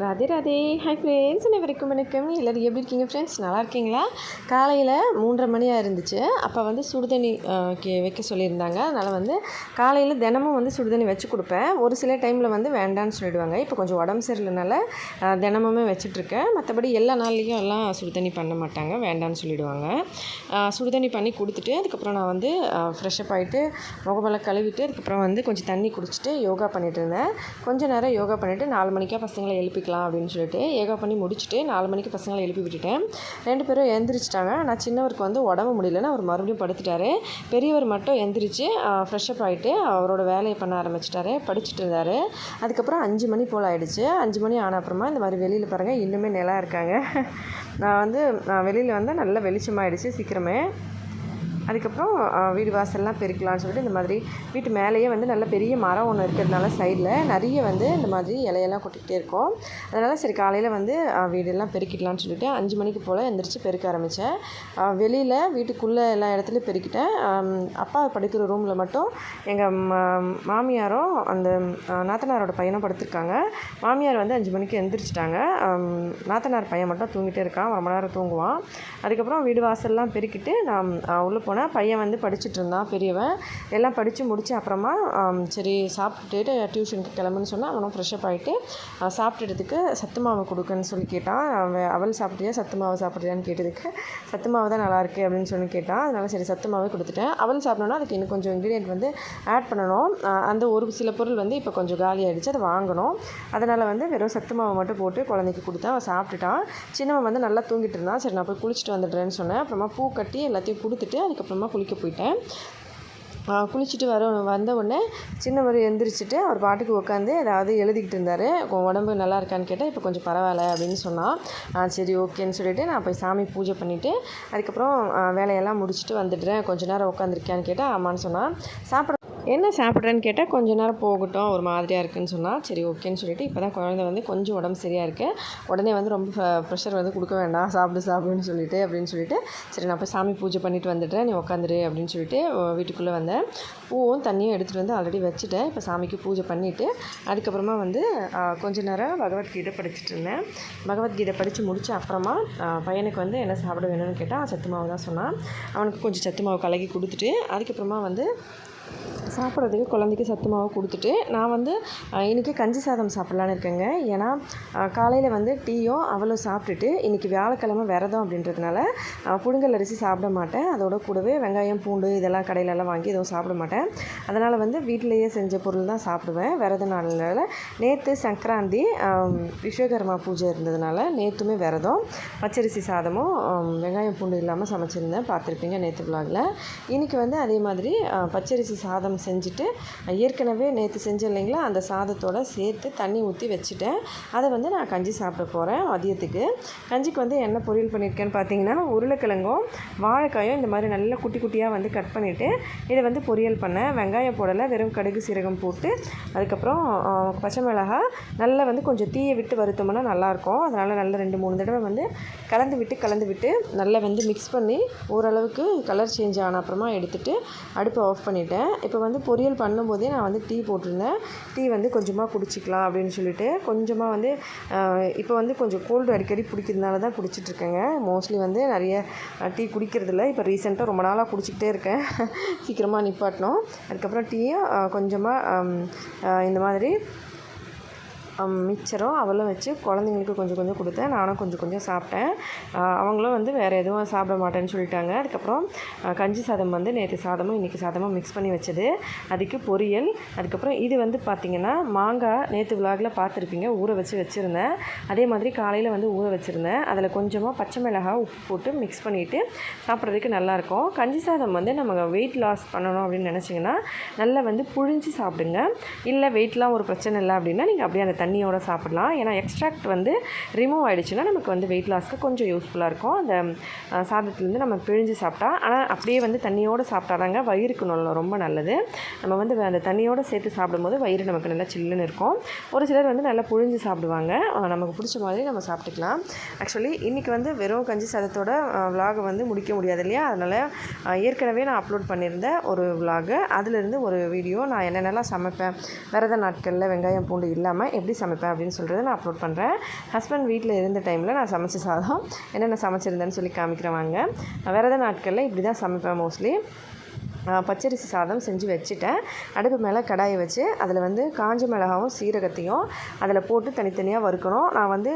Radhe Radhe. Hi friends அனைவருக்கும் வணக்கம். எல்லோரும் எப்படி இருக்கீங்க ஃப்ரெண்ட்ஸ் நல்லா இருக்கீங்களா? காலையில் மூன்றரை மணியாக இருந்துச்சு. அப்போ வந்து சுடுதண்ணி வைக்க சொல்லியிருந்தாங்க. அதனால் வந்து காலையில் தினமும் வந்து சுடுதண்ணி வச்சு கொடுப்பேன். ஒரு சில டைமில் வந்து வேண்டான்னு சொல்லிடுவாங்க. இப்போ கொஞ்சம் உடம்பு சரியில்லைனால தினமுமே வச்சுட்ருக்கேன். மற்றபடி எல்லா நாள்லேயும் எல்லாம் சுடுதண்ணி பண்ண மாட்டாங்க. வேண்டான்னு சொல்லிடுவாங்க. சுடுதண்ணி பண்ணி கொடுத்துட்டு அதுக்கப்புறம் நான் வந்து ஃப்ரெஷ்அப் ஆகிட்டு முகமெல்லாம் கழுவிட்டு அதுக்கப்புறம் வந்து கொஞ்சம் தண்ணி குடிச்சிட்டு யோகா பண்ணிட்டு இருந்தேன். கொஞ்ச நேரம் யோகா பண்ணிவிட்டு நாலு மணிக்கா பசங்களை எழுப்பிக்கலாம் அப்படின்னு சொல்லிட்டு யோகா பண்ணி முடிச்சுட்டு நாலு மணிக்கு பசங்களை எழுப்பி விட்டுட்டேன். ரெண்டு பேரும் எழுந்திரிச்சிட்டாங்க. நான் சின்னவருக்கு வந்து உடம்பு முடியலன்னு அவர் மறுபடியும் படுத்துட்டாரு. பெரியவர் மட்டும் எந்திரிச்சு ஃப்ரெஷ்அப் ஆகிட்டு அவரோட வேலையை பண்ண ஆரம்பிச்சிட்டாரு. படிச்சுட்டு இருந்தார். அதுக்கப்புறம் அஞ்சு மணி போல் ஆகிடுச்சு அஞ்சு மணி ஆன அப்புறமா இந்த மாதிரி வெளியில் பாருங்கள் இன்னுமே நிலா இருக்காங்க. நான் வந்து வெளியில் வந்து நல்லா வெளிச்சமாகிடுச்சு சீக்கிரமே. அதுக்கப்புறம் வீடு வாசல்லாம் பெருக்கலாம்னு சொல்லிட்டு இந்த மாதிரி வீட்டு மேலேயே வந்து நல்ல பெரிய மரம் ஒன்று இருக்கிறதுனால சைடில் நிறைய வந்து இந்த மாதிரி இலையெல்லாம் கொட்டிக்கிட்டே இருக்கும். அதனால் சரி காலையில் வந்து வீடெல்லாம் பெருக்கிடலாம்னு சொல்லிட்டு அஞ்சு மணிக்கு போல் எந்திரிச்சு பெருக்க ஆரம்பித்தேன் வெளியில் வீட்டுக்குள்ளே எல்லா இடத்துலையும் பெருக்கிட்டேன். அப்பா படுக்கிற ரூமில் மட்டும் எங்கள் மாமியாரும் அந்த நாத்தனாரோட பையனும் படுத்திருக்காங்க. மாமியார் வந்து அஞ்சு மணிக்கு எந்திரிச்சிட்டாங்க. நாத்தனார் பையன் மட்டும் தூங்கிட்டே இருக்கான். ரொம்ப நேரம் தூங்குவான். அதுக்கப்புறம் வீடு வாசல்லாம் பெருக்கிட்டு நான் உள்ளே போனேன் பையன் வந்து படிச்சுட்டு இருந்தான் பெரியவன். எல்லாம் படித்து முடிச்சு அப்புறமா சரி சாப்பிட்டுட்டு டியூஷனுக்கு கிளம்புன்னு சொன்னால் அவனும் ஃப்ரெஷ்அப் ஆகிட்டு சாப்பிட்டுட்டதுக்கு சத்து மாவு கொடுக்குன்னு சொல்லி கேட்டான். அவன் அவள் சாப்பிட்றியா சத்து மாவு சாப்பிட்றியான்னு கேட்டதுக்கு சத்து மாவு தான் நல்லாயிருக்கு அப்படின்னு சொல்லி கேட்டான். அதனால் சரி சத்து மாவே கொடுத்துட்டேன். அவள் சாப்பிடணும்னா அதுக்கு இன்னும் கொஞ்சம் இன்க்ரீடியன்ட் வந்து ஆட் பண்ணணும். அந்த ஒரு சில பொருள் வந்து இப்போ கொஞ்சம் காலி ஆகிடுச்சு அதை வாங்கணும். அதனால் வந்து வெறும் சத்து மாவு மட்டும் போட்டு குழந்தைக்கு கொடுத்தேன். அவன் சாப்பிட்டுட்டான். சின்னவன் வந்து நல்லா தூங்கிட்டு இருந்தான். சரி நான் போய் குளிச்சுட்டு வந்துடுறேன்னு சொன்னேன். அப்புறமா பூ கட்டி எல்லாத்தையும் கொடுத்துட்டு அதுக்கு அதுக்கப்புறமா குளிக்க போயிட்டேன். குளிச்சுட்டு வர வந்த உடனே சின்னவர் எந்திரிச்சிட்டு அவர் பாட்டுக்கு உட்காந்து ஏதாவது எழுதிக்கிட்டு இருந்தார். உடம்பு நல்லா இருக்கான்னு கேட்டால் இப்போ கொஞ்சம் பரவாயில்ல அப்படின்னு சொன்னான். சரி ஓகேன்னு சொல்லிவிட்டு நான் போய் சாமி பூஜை பண்ணிவிட்டு அதுக்கப்புறம் வேலையெல்லாம் முடிச்சுட்டு வந்துடுறேன். கொஞ்ச நேரம் உட்காந்துருக்கியான்னு கேட்டால் ஆமான்னு சொன்னால் சாப்பிட என்ன சாப்பிட்றேன்னு கேட்டால் கொஞ்ச நேரம் போகட்டும் ஒரு மாதிரியாக இருக்குன்னு சொன்னால் சரி ஓகேன்னு சொல்லிட்டு இப்போ தான் குழந்தை வந்து கொஞ்சம் உடம்பு சரியாக இருக்குது உடனே வந்து ரொம்ப ப்ரெஷர் வந்து கொடுக்க வேண்டாம் சாப்பிடு சாப்பிடுன்னு சொல்லிட்டு அப்படின்னு சொல்லிட்டு சரி நான் போய் சாமி பூஜை பண்ணிட்டு வந்துடுறேன் நீ உட்காந்துரு அப்படின்னு சொல்லிட்டு வீட்டுக்குள்ளே வந்தேன். பூவும் தண்ணியும் எடுத்துகிட்டு வந்து ஆல்ரெடி வச்சுட்டேன். இப்போ சாமிக்கு பூஜை பண்ணிவிட்டு அதுக்கப்புறமா வந்து கொஞ்ச நேரம் பகவத்கீதை படிச்சுட்டு இருந்தேன். பகவத்கீதை படித்து முடித்த அப்புறமா பையனுக்கு வந்து என்ன சாப்பிட வேணும்னு கேட்டால் சத்து மாவு தான் சொன்னான். அவனுக்கு கொஞ்சம் சத்து மாவு கலக்கி கொடுத்துட்டு அதுக்கப்புறமா வந்து சாப்பிட்றதுக்கு குழந்தைக்கு சத்து மாவு கொடுத்துட்டு நான் வந்து இன்றைக்கி கஞ்சி சாதம் சாப்பிட்லான்னு இருக்கேங்க. ஏன்னா காலையில் வந்து டீயும் அவளும் சாப்பிட்டுட்டு இன்றைக்கி வியாழக்கிழமை விரதம் அப்படின்றதுனால புடுங்கல் புழுங்கல் அரிசி சாப்பிட மாட்டேன். அதோட கூடவே வெங்காயம் பூண்டு இதெல்லாம் கடையிலலாம் வாங்கி எதுவும் சாப்பிட மாட்டேன். அதனால் வந்து வீட்டிலையே செஞ்ச பொருள் தான் சாப்பிடுவேன். விரத நாள்னால நேற்று சங்கராந்தி விஸ்வகர்மா பூஜை இருந்ததுனால நேற்றுமே விரதம். பச்சரிசி சாதமும் வெங்காயம் பூண்டு இல்லாமல் சமைச்சிருந்தேன். பார்த்துருப்பீங்க நேற்று விழாவில் இன்றைக்கி வந்து அதே மாதிரி பச்சரிசி சாதம் செஞ்சுட்டு ஏற்கனவே நேற்று செஞ்சேன் இல்லைங்களா அந்த சாதத்தோட சேர்த்து தண்ணி ஊற்றி வச்சுட்டேன். அதை வந்து நான் கஞ்சி சாப்பிட போகிறேன் மதியத்துக்கு. கஞ்சிக்கு வந்து என்ன பொரியல் பண்ணியிருக்கேன்னு பார்த்தீங்கன்னா உருளைக்கிழங்கும் வாழைக்காயும் இந்த மாதிரி நல்லா குட்டி குட்டியாக வந்து கட் பண்ணிவிட்டு இதை வந்து பொரியல் பண்ணேன். வெங்காயம் போடலை வெறும் கடுகு சீரகம் போட்டு அதுக்கப்புறம் பச்சை மிளகாய் நல்லா வந்து கொஞ்சம் தீயை விட்டு வருத்தோம்னா நல்லாயிருக்கும். அதனால் நல்லா ரெண்டு மூணு தடவை வந்து கலந்து விட்டு கலந்து விட்டு நல்லா வந்து மிக்ஸ் பண்ணி ஓரளவுக்கு கலர் சேஞ்ச் ஆன அப்புறமா எடுத்துகிட்டு அடுப்பை ஆஃப் பண்ணிவிட்டேன் இப்போ வந்து பொரியல் பண்ணும்போதே நான் வந்து டீ போட்டிருந்தேன். டீ வந்து கொஞ்சமாக குடிச்சிக்கலாம் அப்படின்னு சொல்லிட்டு கொஞ்சமாக வந்து இப்போ வந்து கொஞ்சம் கோல்டு அடிக்கடி பிடிக்கிறதுனால தான் குடிச்சிட்ருக்கேங்க. மோஸ்ட்லி வந்து நிறைய டீ குடிக்கிறதில்ல. இப்போ ரீசெண்டாக ரொம்ப நாளாக குடிச்சிக்கிட்டே இருக்கேன். சீக்கிரமாக நிப்பாட்டணும். அதுக்கப்புறம் டீயும் கொஞ்சமாக இந்த மாதிரி மிச்சரும் அவளும் வச்சு குழந்தைங்களுக்கு கொஞ்சம் கொஞ்சம் கொடுத்தேன். நானும் கொஞ்சம் கொஞ்சம் சாப்பிட்டேன். அவங்களும் வந்து வேறு எதுவும் சாப்பிட மாட்டேன்னு சொல்லிட்டாங்க. அதுக்கப்புறம் கஞ்சி சாதம் வந்து நேற்று சாதமும் இன்றைக்கி சாதமும் மிக்ஸ் பண்ணி வச்சது. அதுக்கு பொரியல். அதுக்கப்புறம் இது வந்து பார்த்திங்கன்னா மாங்காய் நேற்று விலாகில் பார்த்துருப்பீங்க ஊற வச்சு வச்சுருந்தேன். அதே மாதிரி காலையில் வந்து ஊற வச்சுருந்தேன். அதில் கொஞ்சமாக பச்சை மிளகாய் உப்பு போட்டு மிக்ஸ் பண்ணிவிட்டு சாப்பிட்றதுக்கு நல்லாயிருக்கும். கஞ்சி சாதம் வந்து நம்ம வெயிட் லாஸ் பண்ணணும் அப்படின்னு நினச்சிங்கன்னா நல்லா வந்து புழிஞ்சு சாப்பிடுங்க. இல்லை வெயிட்லாம் ஒரு பிரச்சனை இல்லை அப்படின்னா நீங்கள் அப்படியே அந்த தண்ணியோடு சாப்பிடலாம். ஏன்னா எக்ஸ்ட்ராக்ட் வந்து ரிமூவ் ஆகிடுச்சுன்னா நமக்கு வந்து வெயிட் லாஸ்க்கு கொஞ்சம் யூஸ்ஃபுல்லாக இருக்கும். அந்த சாதத்துலேருந்து நம்ம பிழிஞ்சு சாப்பிட்டா ஆனால் அப்படியே வந்து தண்ணியோடு சாப்பிட்டாதாங்க வயிறுக்கு நல்லா ரொம்ப நல்லது. நம்ம வந்து அந்த தண்ணியோடு சேர்த்து சாப்பிடும்போது வயிறு நமக்கு நல்லா சில்லுன்னு இருக்கும். ஒரு சிலர் வந்து நல்லா புழிஞ்சு சாப்பிடுவாங்க. நமக்கு பிடிச்ச மாதிரி நம்ம சாப்பிட்டுக்கலாம். ஆக்சுவலி இன்றைக்கி வந்து வெறும் கஞ்சி சாதத்தோட விலாகை வந்து முடிக்க முடியாது இல்லையா? அதனால் ஏற்கனவே நான் அப்லோட் பண்ணியிருந்த ஒரு விலாகு அதிலிருந்து ஒரு வீடியோ நான் என்னென்னலாம் சமைப்பேன் விரத நாட்களில் வெங்காயம் பூண்டு இல்லாமல் எப்படி சமைப்பேன் அப்படின்னு சொல்கிறத நான் அப்லோட் பண்ணுறேன் ஹஸ்பண்ட் வீட்டில் இருந்த டைமில் நான் சமைச்ச சாதம் என்னென்ன சமைச்சிருந்தேன்னு சொல்லி காமிக்கிறேன் வாங்க. விரத நாட்களில் இப்படி தான் சமைப்பேன் மோஸ்ட்லி பச்சரிசி சாதம் செஞ்சு வச்சுட்டேன். அடுப்பு மேலே கடாயை வச்சு அதில் வந்து காஞ்ச மிளகாவும் சீரகத்தையும் அதில் போட்டு தனித்தனியாக வறுக்கணும். நான் வந்து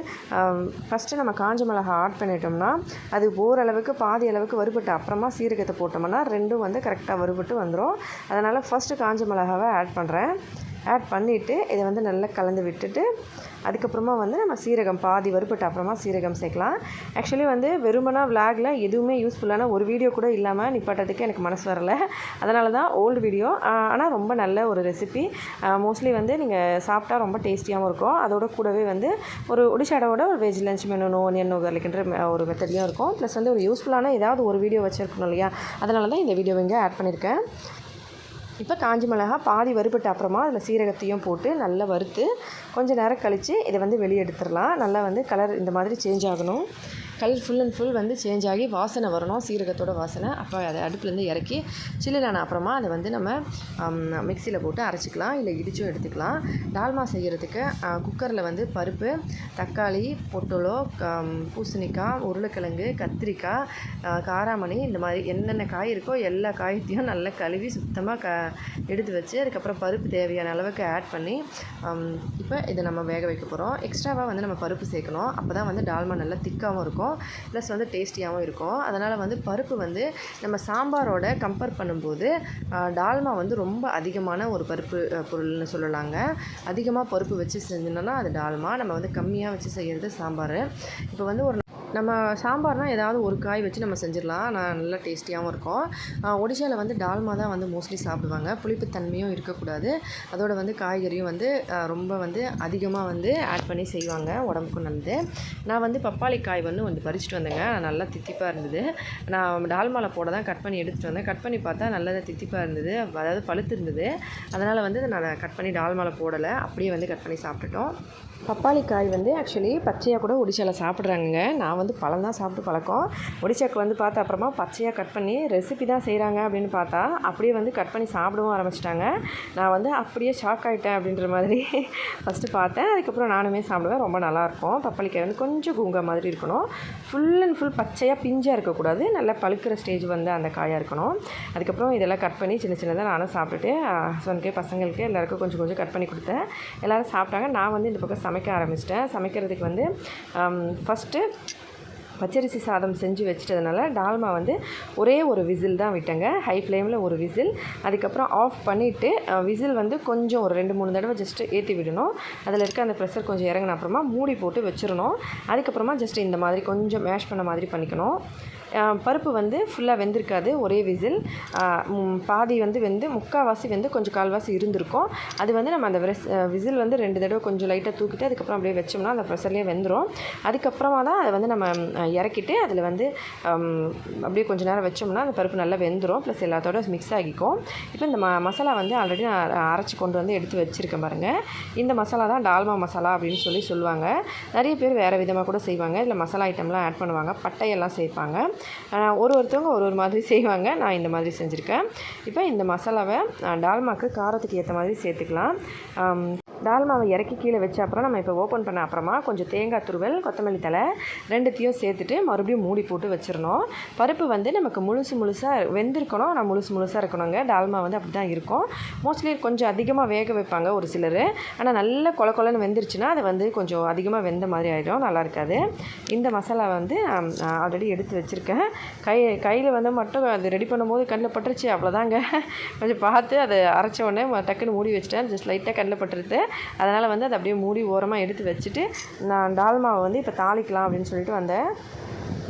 ஃபஸ்ட்டு நம்ம காஞ்ச மிளகா ஆட் பண்ணிட்டோம்னா அது ஓரளவுக்கு பாதி அளவுக்கு வறுபட்டு அப்புறமா சீரகத்தை போட்டோம்னா ரெண்டும் வந்து கரெக்டாக வறுபட்டு வந்துடும் அதனால் ஃபஸ்ட்டு காஞ்ச மிளகாவை ஆட் பண்ணுறேன் ஆட் பண்ணிவிட்டு இதை வந்து நல்லா கலந்து விட்டுட்டு அதுக்கப்புறமா வந்து நம்ம சீரகம் பாதி வறுப்பட்ட அப்புறமா சீரகம் சேர்க்கலாம். ஆக்சுவலி வந்து வெறுமனா விளாகில் எதுவுமே யூஸ்ஃபுல்லான ஒரு வீடியோ கூட இல்லாமல் நிப்பாட்டதுக்கு எனக்கு மனசு வரலை. அதனால தான் ஓல்டு வீடியோ ஆனால் ரொம்ப நல்ல ஒரு ரெசிபி மோஸ்ட்லி வந்து நீங்கள் சாப்பிட்டா ரொம்ப டேஸ்டியாகவும் இருக்கும். அதோட கூடவே வந்து ஒரு ஒடிஷாடோட ஒரு வெஜ் லஞ்ச் மெனு ஒனியன் கர்லிக்கின்ற ஒரு மெத்தட்லேயும் இருக்கும். ப்ளஸ் வந்து ஒரு யூஸ்ஃபுல்லான ஏதாவது ஒரு வீடியோ வச்சுருக்கணும் இல்லையா? அதனால தான் இந்த வீடியோ இங்கே ஆட் பண்ணியிருக்கேன் இப்போ காஞ்சி மிளகா பாதி வறுபட்ட அப்புறமா அதில் சீரகத்தையும் போட்டு நல்லா வறுத்து கொஞ்சம் நேரம் கழித்து இதை வந்து வெளியே எடுத்துடலாம். நல்லா வந்து கலர் இந்த மாதிரி சேஞ்ச் ஆகணும். கலர் ஃபுல் அண்ட் ஃபுல் வந்து சேஞ்ச் ஆகி வாசனை வரணும் சீரகத்தோட வாசனை. அப்போ அதை அடுப்புலேருந்து இறக்கி சில்லுலான அப்புறமா அதை வந்து நம்ம மிக்சியில் போட்டு அரைச்சிக்கலாம் இல்லை இடிச்சும் எடுத்துக்கலாம். டால்மா செய்கிறதுக்கு குக்கரில் வந்து பருப்பு தக்காளி பொட்டலோ பூசணிக்காய் உருளைக்கிழங்கு கத்திரிக்காய் காராமணி இந்த மாதிரி என்னென்ன காய் இருக்கோ எல்லா காயத்தையும் நல்லா கழுவி சுத்தமாக க எடுத்து வச்சு அதுக்கப்புறம் பருப்பு தேவையான அளவுக்கு ஆட் பண்ணி இப்போ இதை நம்ம வேக வைக்க போகிறோம் எக்ஸ்ட்ராவாக வந்து நம்ம பருப்பு சேர்க்கணும். அப்போ தான் வந்து டால்மா நல்லா திக்காகவும் இருக்கும். ப்ளஸ் வந்து டேஸ்டியாகவும் இருக்கும். அதனால் வந்து பருப்பு வந்து நம்ம சாம்பாரோட கம்பேர் பண்ணும்போது டால்மா வந்து ரொம்ப அதிகமான ஒரு பருப்பு பொருள்னு சொல்லலாங்க. அதிகமாக பருப்பு வச்சு செஞ்சோன்னா அது டால்மா நம்ம வந்து கம்மியாக வச்சு செய்கிறது சாம்பார். இப்போ வந்து ஒரு நம்ம சாம்பார்னால் ஏதாவது ஒரு காய் வச்சு நம்ம செஞ்சிடலாம். நான் நல்லா டேஸ்டியாகவும் இருக்கும். ஒடிஷாவில் வந்து டால்மா தான் வந்து மோஸ்ட்லி சாப்பிடுவாங்க. புளிப்பு தன்மையும் இருக்கக்கூடாது. அதோடு வந்து காய்கறியும் வந்து ரொம்ப வந்து அதிகமாக வந்து ஆட் பண்ணி செய்வாங்க உடம்புக்கும் நல்லது. நான் வந்து பப்பாளி காய் வந்து வந்து பறிச்சுட்டு வந்தேங்க. நல்லா தித்திப்பாக இருந்தது. நான் டால்மாவில் போட தான் கட் பண்ணி எடுத்துகிட்டு வந்தேன். கட் பண்ணி பார்த்தா நல்லதாக தித்திப்பாக இருந்தது. அதாவது பழுத்து இருந்தது அதனால் வந்து நான் கட் பண்ணி டால்மாவில் போடலை. அப்படியே வந்து கட் பண்ணி சாப்பிட்டுட்டோம். பப்பாளி காய் வந்து ஆக்சுவலி பச்சையாக கூட ஒடிசாவில் சாப்பிட்றாங்க நான் வந்து பழம் தான் சாப்பிட்டு பழக்கம். ஒடிசாக்கு வந்து பார்த்த அப்புறமா பச்சையாக கட் பண்ணி ரெசிபி தான் செய்கிறாங்க அப்படின்னு பார்த்தா அப்படியே வந்து கட் பண்ணி சாப்பிடவும் ஆரம்பிச்சிட்டாங்க. நான் வந்து அப்படியே ஷாக் ஆகிட்டேன் அப்படின்ற மாதிரி ஃபஸ்ட்டு பார்த்தேன். அதுக்கப்புறம் நானுமே சாப்பிடுவேன். ரொம்ப நல்லாயிருக்கும் பப்பாளிக்காய் வந்து கொஞ்சம் கூங்க மாதிரி இருக்கணும். ஃபுல் அண்ட் ஃபுல் பச்சையாக பிஞ்சாக இருக்கக்கூடாது. நல்லா பழுக்கிற ஸ்டேஜ் வந்து அந்த காயாக இருக்கணும். அதுக்கப்புறம் இதெல்லாம் கட் பண்ணி சின்ன சின்னதாக நானும் சாப்பிட்டுட்டு ஹஸ்பண்டுக்கு பசங்களுக்கு எல்லாருக்கும் கொஞ்சம் கொஞ்சம் கட் பண்ணி கொடுத்தேன். எல்லோரும் சாப்பிட்டாங்க. நான் வந்து இந்த பக்கம் சமைக்க ஆரம்பிச்சிட்டேன். சமைக்கிறதுக்கு வந்து ஃபஸ்ட்டு பச்சரிசி சாதம் செஞ்சு வச்சிட்டதுனால டால்மா வந்து ஒரே ஒரு விசில் தான் விட்டேங்க. ஹை ஃப்ளேமில் ஒரு விசில். அதுக்கப்புறம் ஆஃப் பண்ணிவிட்டு விசில் வந்து கொஞ்சம் ஒரு ரெண்டு மூணு தடவை ஜஸ்ட்டு ஏற்றி விடணும். அதில் இருக்க அந்த ப்ரெஷர் கொஞ்சம் இறங்கின அப்புறமா மூடி போட்டு வச்சிடணும். அதுக்கப்புறமா ஜஸ்ட் இந்த மாதிரி கொஞ்சம் மேஷ் பண்ண மாதிரி பண்ணிக்கணும். பருப்பு வந்து ஃபுல்லாக வெந்திருக்காது. ஒரே விசில். பாதி வந்து வெந்து முக்கால்வாசி வந்து கொஞ்சம் கால்வாசி இருந்திருக்கும். அது வந்து நம்ம அந்த விசில் வந்து ரெண்டு தடவை கொஞ்சம் லைட்டாக தூக்கிட்டு அதுக்கப்புறம் அப்படியே வச்சோம்னா அந்த ப்ரெஷர்லேயே வெந்துடும் அதுக்கப்புறமா தான் அதை வந்து நம்ம இறக்கிட்டு அதில் வந்து அப்படியே கொஞ்சம் நேரம் வச்சோம்னா அந்த பருப்பு நல்லா வெந்துடும் ப்ளஸ் எல்லாத்தோட மிக்ஸ் ஆகிக்கும். இப்போ இந்த ம மசாலா வந்து ஆல்ரெடி நான் அரைச்சி கொண்டு வந்து எடுத்து வச்சுருக்கேன் பாருங்கள் இந்த மசாலா தான் டால்மா மசாலா அப்படின்னு சொல்லி சொல்லுவாங்க. நிறைய பேர் வேறு விதமாக கூட செய்வாங்க. இதில் மசாலா ஐட்டம்லாம் ஆட் பண்ணுவாங்க. பட்டையெல்லாம் சேர்ப்பாங்க. ஒரு ஒருத்தவங்க ஒரு ஒரு மாதிரி செய்வாங்க. நான் இந்த மாதிரி செஞ்சுருக்கேன். இப்போ இந்த மசாலாவை டால்மாக்கு காரத்துக்கு ஏற்ற மாதிரி சேர்த்துக்கலாம். டால்மாவை இறக்கி கீழே வச்ச அப்புறம் நம்ம இப்போ ஓப்பன் பண்ண அப்புறமா கொஞ்சம் தேங்காய் துருவல் கொத்தமல்லி தலை ரெண்டுத்தையும் சேர்த்துட்டு மறுபடியும் மூடி போட்டு வச்சிடணும். பருப்பு வந்து நமக்கு முழுசு முழுசாக வெந்திருக்கணும். ஆனால் முழுசு முழுசாக இருக்கணுங்க. டால்மா வந்து அப்படி தான் இருக்கும். மோஸ்ட்லி கொஞ்சம் அதிகமாக வேக வைப்பாங்க ஒரு சிலர். ஆனால் நல்ல கொல கொலன்னு வெந்துருச்சுன்னா அது வந்து கொஞ்சம் அதிகமாக வெந்த மாதிரி ஆகிடும் நல்லா இருக்காது. இந்த மசாலா வந்து ஆல்ரெடி எடுத்து வச்சுருக்கேன். கை கையில் வந்து மட்டும் அது ரெடி பண்ணும்போது கண்ணில் பட்டுருச்சு. அவ்வளோதாங்க கொஞ்சம் பார்த்து அதை அரைச்ச உடனே டக்குன்னு மூடி வச்சுட்டேன். ஜஸ்ட் லைட்டாக கண்ணில் பட்டுருது. அதனால் வந்து அதை அப்படியே மூடி ஓரமாக எடுத்து வச்சுட்டு நான் டால்மாவை வந்து இப்போ தாளிக்கலாம் அப்படின்னு சொல்லிட்டு வந்தேன்.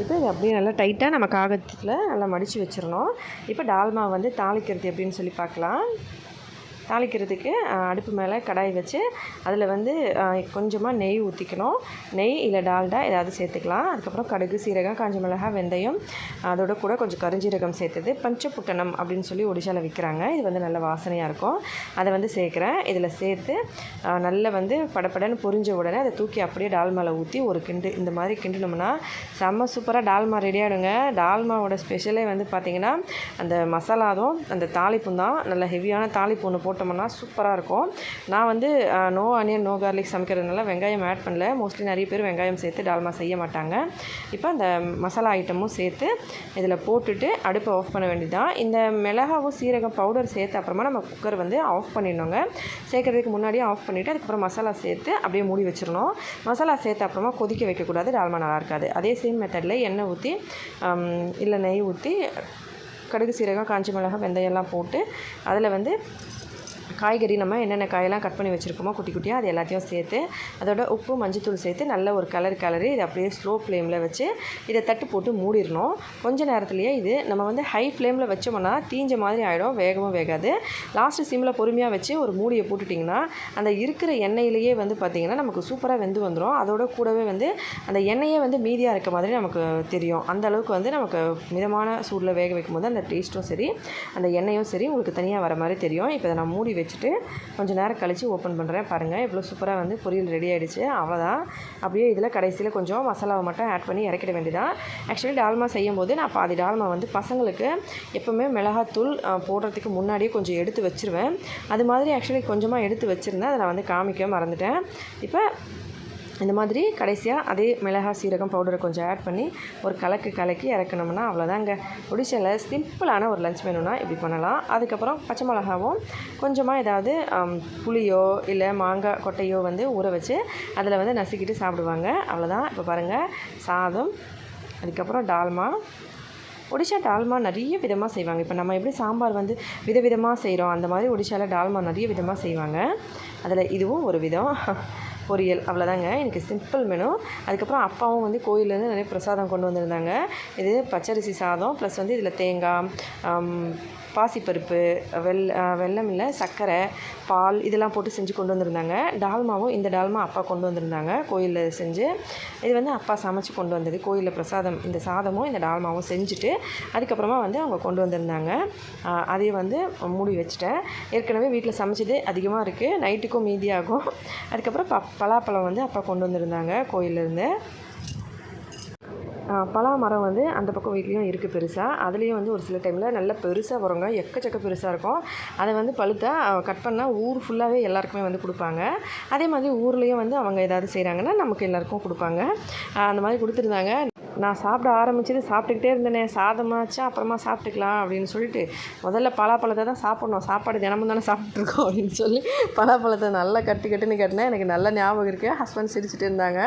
இப்போ இது அப்படியே நல்லா டைட்டாக நம்ம காகத்தில் நல்லா மடித்து வச்சிடணும். இப்போ டால்மா வந்து தாளிக்கிறது எப்படின்னு சொல்லி பார்க்கலாம். தாளிக்கிறதுக்கு அடுப்பு மேலே கடாய் வச்சு அதில் வந்து கொஞ்சமாக நெய் ஊற்றிக்கணும் நெய் இல்லை டால்டா ஏதாவது சேர்த்துக்கலாம். அதுக்கப்புறம் கடுகு சீரகம் காஞ்ச மிளகாய் வெந்தயம் அதோட கூட கொஞ்சம் கருஞ்சீரகம் சேர்த்தது பஞ்சப்புட்டனம் அப்படின்னு சொல்லி ஒடிஷாவில் விற்கிறாங்க இது வந்து நல்ல வாசனையாக இருக்கும். அதை வந்து சேர்க்குறேன். இதில் சேர்த்து நல்லா வந்து படப்படன்னு பொரிஞ்ச உடனே அதை தூக்கி அப்படியே டால்மாவில் ஊற்றி ஒரு கிண்டு இந்த மாதிரி கிண்டுனோம்னா செம்ம சூப்பராக டால்மா ரெடி ஆகிடுங்க டால்மாவோட ஸ்பெஷலே வந்து பார்த்திங்கன்னா அந்த மசாலாதும் அந்த தாளிப்பும் தான். நல்ல ஹெவியான தாளிப்பு ஒன்று போட்டு போட்டோம்னா சூப்பராக இருக்கும். நான் வந்து நோ ஆனியன் நோ கார்லிக் சமைக்கிறதுனால வெங்காயம் ஆட் பண்ணல. மோஸ்ட்லி நிறைய பேர் வெங்காயம் சேர்த்து டால்மா செய்ய மாட்டாங்க. இப்போ அந்த மசாலா ஐட்டமும் சேர்த்து இதில் போட்டுட்டு அடுப்பை ஆஃப் பண்ண வேண்டியதான் இந்த மிளகாவும் சீரகம் பவுடர் சேர்த்து அப்புறமா நம்ம குக்கர் வந்து ஆஃப் பண்ணிடணுங்க. சேர்க்கறதுக்கு முன்னாடியே ஆஃப் பண்ணிவிட்டு அதுக்கப்புறம் மசாலா சேர்த்து அப்படியே மூடி வச்சிடணும். மசாலா சேர்த்து அப்புறமா கொதிக்க வைக்கக்கூடாது. டால்மா நல்லா இருக்காது. அதே சேம் மெத்தடில் எண்ணெய் ஊற்றி இல்லை நெய் ஊற்றி கடுகு சீரகம் காஞ்சி மிளகாய் வெந்தயம்லாம் போட்டு அதில் வந்து காய்கறி நம்ம என்னென்ன காயெல்லாம் கட் பண்ணி வச்சுருக்கோமோ குட்டி குட்டியாக அது எல்லாத்தையும் சேர்த்து அதோட உப்பு மஞ்சத்தூள் சேர்த்து நல்ல ஒரு கலர் கலரி இதை அப்படியே ஸ்லோ ஃப்ளேமில் வச்சு இதை தட்டு போட்டு மூடிடணும். கொஞ்ச நேரத்துலேயே இது நம்ம வந்து ஹை ஃப்ளேமில் வச்சோம்னா தீஞ்ச மாதிரி ஆகிடும் வேகமும் வேகாது. லாஸ்ட்டு சிம்மில் பொறுமையாக வச்சு ஒரு மூடியை போட்டுட்டிங்கன்னா அந்த இருக்கிற எண்ணெயிலேயே வந்து பார்த்திங்கன்னா நமக்கு சூப்பராக வெந்து வந்துடும் அதோட கூடவே வந்து அந்த எண்ணெயே வந்து மீதியாக இருக்க மாதிரி நமக்கு தெரியும். அந்த அளவுக்கு வந்து நமக்கு மிதமான சூடில் வேக வைக்கும்போது அந்த டேஸ்ட்டும் சரி அந்த எண்ணெயும் சரி உங்களுக்கு தனியாக வர மாதிரி தெரியும். இப்போ இதை நான் மூடி வச்சுட்டு கொஞ்சம் நேரம் கழித்து ஓப்பன் பண்ணுறேன் பாருங்கள் இவ்வளோ சூப்பராக வந்து பொரியல் ரெடி ஆகிடுச்சு அவ்வளோதான் அப்படியே இதில் கடைசியில் கொஞ்சம் மசாலாவை மட்டும் ஆட் பண்ணி இறக்கிட வேண்டியதான் ஆக்சுவலி டால்மா செய்யும் போது நான் பாதி டால்மா வந்து பசங்களுக்கு எப்போவுமே மிளகாத்தூள் போடுறதுக்கு முன்னாடியே கொஞ்சம் எடுத்து வச்சுருவேன். அது மாதிரி ஆக்சுவலி கொஞ்சமாக எடுத்து வச்சுருந்தேன். அதை நான் வந்து காமிக்க மறந்துட்டேன். இப்போ இந்த மாதிரி கடைசியாக அதே மிளகாய் சீரகம் பவுடரை கொஞ்சம் ஆட் பண்ணி ஒரு கலக்கு கலக்கி இறக்கணும்னா அவ்வளோதாங்க. ஒடிஷாவில் சிம்பிளான ஒரு லஞ்ச் வேணும்னா இப்படி பண்ணலாம். அதுக்கப்புறம் பச்சை மிளகாவும் கொஞ்சமாக ஏதாவது புளியோ இல்லை மாங்காய் கொட்டையோ வந்து ஊற வச்சு அதில் வந்து நசுக்கிட்டு சாப்பிடுவாங்க. அவ்வளோதான். இப்போ பாருங்கள் சாதம் அதுக்கப்புறம் டால்மா. ஒடிஷா டால்மா நிறைய விதமாக செய்வாங்க. இப்போ நம்ம எப்படி சாம்பார் வந்து விதவிதமாக செய்கிறோம் அந்த மாதிரி ஒடிஷாவில் டால்மா நிறைய விதமாக செய்வாங்க. அதில் இதுவும் ஒரு விதம். பொரியல் அவ்வளோதாங்க எனக்கு சிம்பிள் மெனு அதுக்கப்புறம் அப்பாவும் வந்து கோயிலேருந்து நிறைய பிரசாதம் கொண்டு வந்திருந்தாங்க. இது பச்சரிசி சாதம் ப்ளஸ் வந்து இதில் தேங்காய் பாசிப்பருப்பு வெல் வெல்லம் இல்லை சர்க்கரை பால் இதெல்லாம் போட்டு செஞ்சு கொண்டு வந்திருந்தாங்க. டால்மாவும் இந்த டால்மா அப்பா கொண்டு வந்திருந்தாங்க. கோயிலில் செஞ்சு இது வந்து அப்பா சமைச்சு கொண்டு வந்தது. கோயிலில் பிரசாதம் இந்த சாதமும் இந்த டால்மாவும் செஞ்சுட்டு அதுக்கப்புறமா வந்து அவங்க கொண்டு வந்திருந்தாங்க. அதையும் வந்து மூடி வச்சுட்டேன். ஏற்கனவே வீட்டில் சமைச்சது அதிகமாக இருக்குது நைட்டுக்கும் மீதியாகும் அதுக்கப்புறம் ப பலாப்பழம் வந்து அப்பா கொண்டு வந்திருந்தாங்க கோயிலேருந்து பலா மரம் வந்து அந்த பக்கம் வீட்லேயும் இருக்குது பெருசாக அதுலேயும் வந்து ஒரு சில டைமில் நல்ல பெருசாக வருங்க. எக்கச்சக்க பெருசாக இருக்கும். அதை வந்து பழுத்தா கட் பண்ணால் ஊர் ஃபுல்லாகவே எல்லாருக்குமே வந்து கொடுப்பாங்க. அதே மாதிரி ஊர்லேயும் வந்து அவங்க ஏதாவது செய்கிறாங்கன்னா நமக்கு எல்லாருக்கும் கொடுப்பாங்க. அந்த மாதிரி கொடுத்துருந்தாங்க. நான் சாப்பிட ஆரம்பிச்சது சாப்பிட்டுக்கிட்டே இருந்தேனே. சாதமாச்சா அப்புறமா சாப்பிட்டுக்கலாம் அப்படின்னு சொல்லிட்டு முதல்ல பலாப்பழத்தை தான் சாப்பிட்ணும். சாப்பாடு தினமும் தானே சாப்பிட்ருக்கோம் அப்படின்னு சொல்லி பலாப்பழத்தை நல்லா கட்டி கட்டுன்னு கட்டினேன். எனக்கு நல்ல ஞாபகம் இருக்குது ஹஸ்பண்ட் சிரிச்சுட்டு இருந்தாங்க.